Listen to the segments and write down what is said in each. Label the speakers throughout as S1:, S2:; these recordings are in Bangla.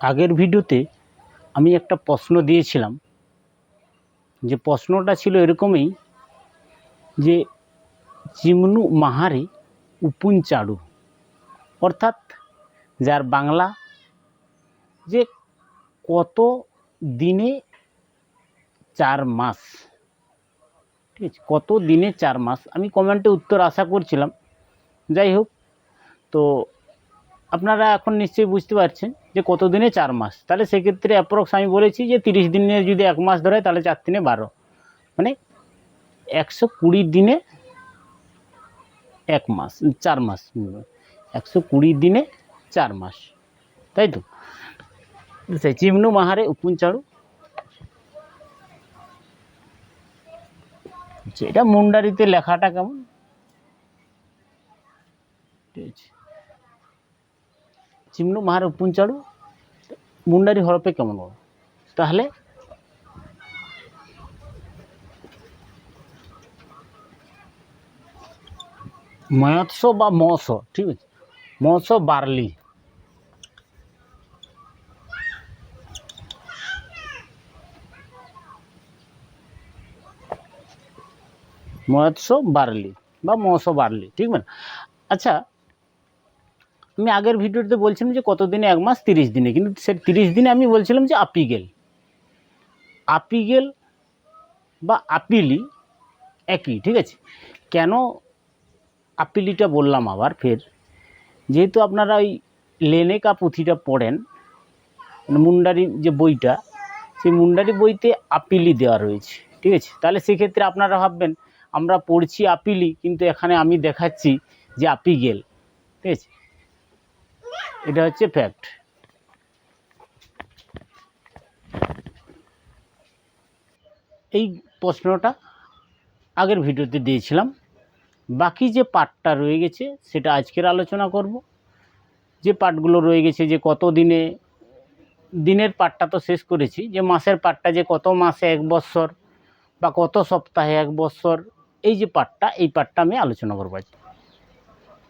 S1: আগের ভিডিওতে আমি একটা প্রশ্ন দিয়েছিলাম। যে প্রশ্নটা ছিল এরকমই যে, চিমনু মাহারি উপুন চাড়ু অর্থাৎ যার বাংলা যে কত দিনে চার মাস। ঠিক আছে, কত দিনে চার মাস? আমি কমেন্টে উত্তর আশা করছিলাম। যাই হোক, তো আপনারা এখন নিশ্চয়ই বুঝতে পারছেন যে কত দিনে চার মাস? তাহলে সেক্ষেত্রে অ্যাপ্রক্স আমি বলেছি যে তিরিশ দিনে যদি এক মাস ধরে তাহলে চার দিনে বারো। মানে একশো কুড়ি দিনে এক মাস চার মাস। একশো কুড়ি দিনে চার মাস। তাই তো? সেই চিমনু মাহারে উপুন চাড়ু আচ্ছা, এটা মুন্ডারিতে লেখাটা কেমন? ঠিক আছে। উপুন চাড়ু, মুন্ডারি হরপে কেমন হবে? তাহলে মৎস্য বা মৎস ঠিক আছে? মৎস্য বার্লি। মৎস্য বার্লি বা মৎস্য বার্লি, ঠিক না আচ্ছা আমি আগের ভিডিওতে বলছিলাম যে কত দিনে এক মাস, তিরিশ দিনে। কিন্তু সে তিরিশ দিনে আমি বলছিলাম যে আপিগেল। আপিগেল বা আপিলি একই, ঠিক আছে? কেন আপিলিটা বললাম আবার ফের? যেহেতু আপনারা ওই লেনেকা পুঁথিটা পড়েন মানে মুন্ডারি যে বইটা, সেই মুন্ডারি বইতে আপিলি দেওয়া রয়েছে, ঠিক আছে? তাহলে সেক্ষেত্রে আপনারা ভাববেন, আমরা পড়ছি আপিলি, কিন্তু এখানে আমি দেখাচ্ছি যে আপিগেল, ঠিক আছে? এটা হচ্ছে ফ্যাক্ট এই প্রশ্নটা আগের ভিডিওতে দিয়েছিলাম। বাকি যে পার্টটা রয়ে গেছে, সেটা আজকের আলোচনা করব। যে পার্টগুলো রয়ে গেছে যে কত দিনে, দিনের পার্টটা তো শেষ করেছি, যে মাসের পার্টটা যে কত মাসে এক বৎসর বা কত সপ্তাহে এক বৎসর, এই যে পার্টটা এই পার্টটা আমি আলোচনা করব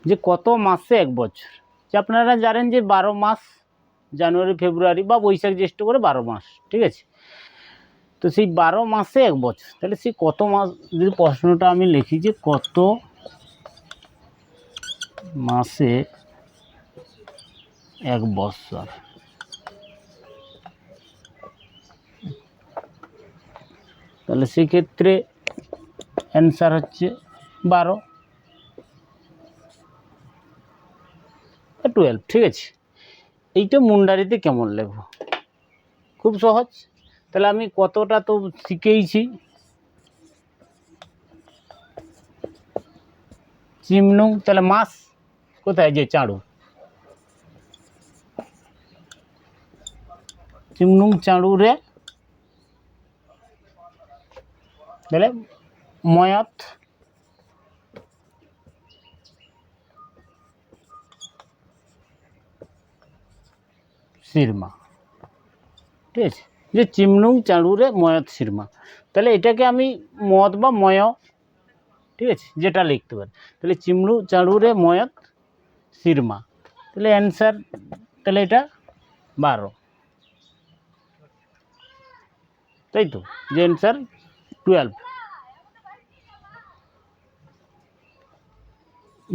S1: যে কত মাসে এক বছর যে আপনারা জানেন যে বারো মাস জানুয়ারি, ফেব্রুয়ারি বা বৈশাখ জ্যৈষ্ঠ করে বারো মাস, ঠিক আছে? তো সেই বারো মাসে এক বছর। তাহলে সেই কত মাস, যদি প্রশ্নটা আমি লিখি যে কত মাসে এক বৎসর তাহলে সেক্ষেত্রে অ্যান্সার হচ্ছে বারো। টুয়েলভ ঠিক আছে? এইটা মুন্ডারিতে কেমন লেখব খুব সহজ। তাহলে আমি কতটা তো শিখেইছি। চিমনুং, তাহলে মাস কোথায় যে চাঁড়ু চিমনুং চাঁড়ু রে। তাহলে ময়াত সিরমা। ঠিক আছে? যে চিমনুং চাঁড়ুরে ময়ত সিরমা। তাহলে এটাকে আমি মদ বা ময়, ঠিক আছে? যেটা লিখতে পারি। তাহলে চিমনু চাঁড়ুরে ময়ত সিরমা। তাহলে অ্যান্সার তাহলে এটা বারো। তাই তো? যে অ্যান্সার টুয়েলভ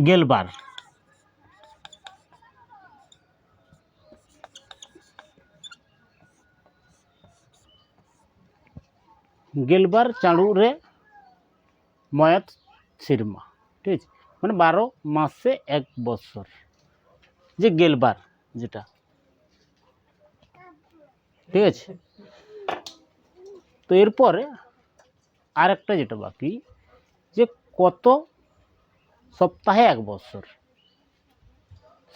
S1: গেলবার গেলবার চাঁড়ু রে ময়াত সিরমা, ঠিক আছে? মানে বারো মাসে এক বছর, যে গেলবার যেটা, ঠিক আছে? তো এরপরে আরেকটা যেটা বাকি, যে কত সপ্তাহে এক বছর,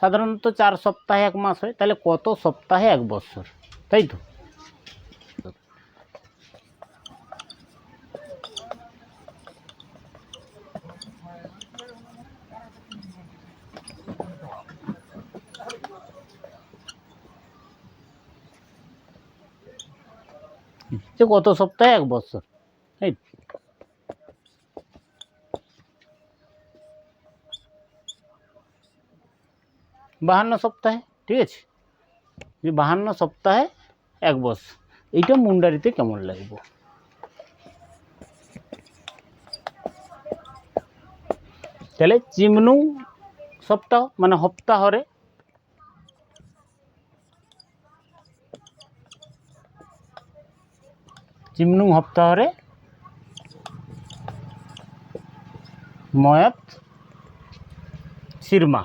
S1: সাধারণত চার সপ্তাহে এক মাস হয়, তাহলে কত সপ্তাহে এক বছর, তাই তো? যে কত সপ্তাহে এক বছর তো? বাহান্ন সপ্তাহে, ঠিক আছে যে বাহান্ন সপ্তাহে এক বস এইটা মুন্ডারিতে কেমন লাগবে তাহলে চিমনু সপ্তাহ মানে সপ্তাহরে চিমনু সপ্তাহরে ময়াত সিরমা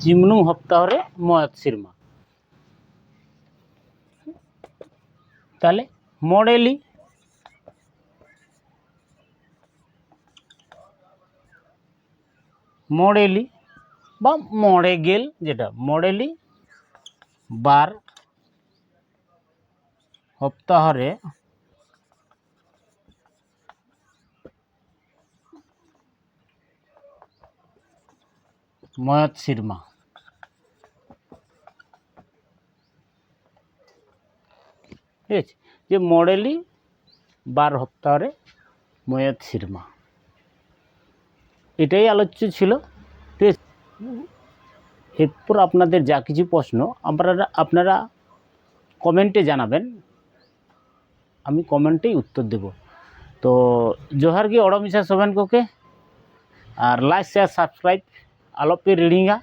S1: চিমনু সপ্তাহরে ময়াত সিরমা তাহলে মডেলি। মডেলি। বা মরে গেল যেটা মডেলি বার সপ্তাহরে ময়ত সিরমা ঠিক আছে, যে মডেলি বার সপ্তাহরে ময়ত সিরমা এটাই আলোচ্য ছিল। ঠিক আছে। এরপর আপনাদের যা কিছু প্রশ্ন, আপনারা আপনারা কমেন্টে জানাবেন। আমি কমেন্টেই উত্তর দেব। তো জোহার কি অড়মিশা সোভেন কোকে আর লাইক শেয়ার সাবস্ক্রাইব আলোপে রিডিংা